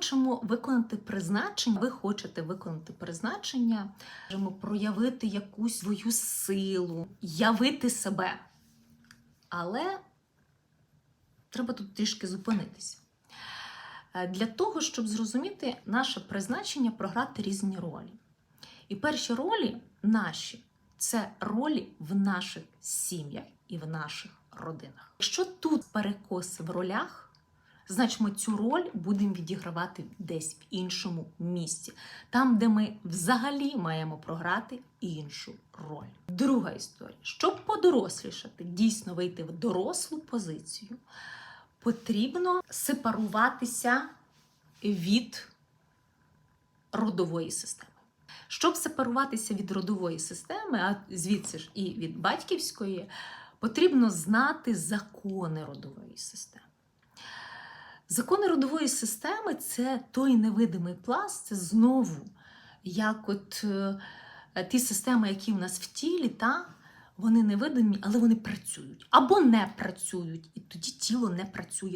Хочемо виконати призначення, ви хочете виконати призначення, можемо проявити якусь свою силу, явити себе. Але треба тут трішки зупинитися. Е, Для того, щоб зрозуміти наше призначення, програти різні ролі. І перші ролі наші це ролі в наших сім'ях і в наших родинах. Якщо тут перекоси в ролях, значить ми цю роль будемо відігравати десь в іншому місці, там, де ми взагалі маємо програти іншу роль. Друга історія: щоб подорослішати, дійсно вийти в дорослу позицію, потрібно сепаруватися від родової системи. Щоб сепаруватися від родової системи, а звідси ж і від батьківської, потрібно знати закони родової системи. Закони родової системи це той невидимий пласт, це знову як от е, ті системи, які в нас в тілі, та, вони невидимі, але вони працюють або не працюють, і тоді тіло не працює.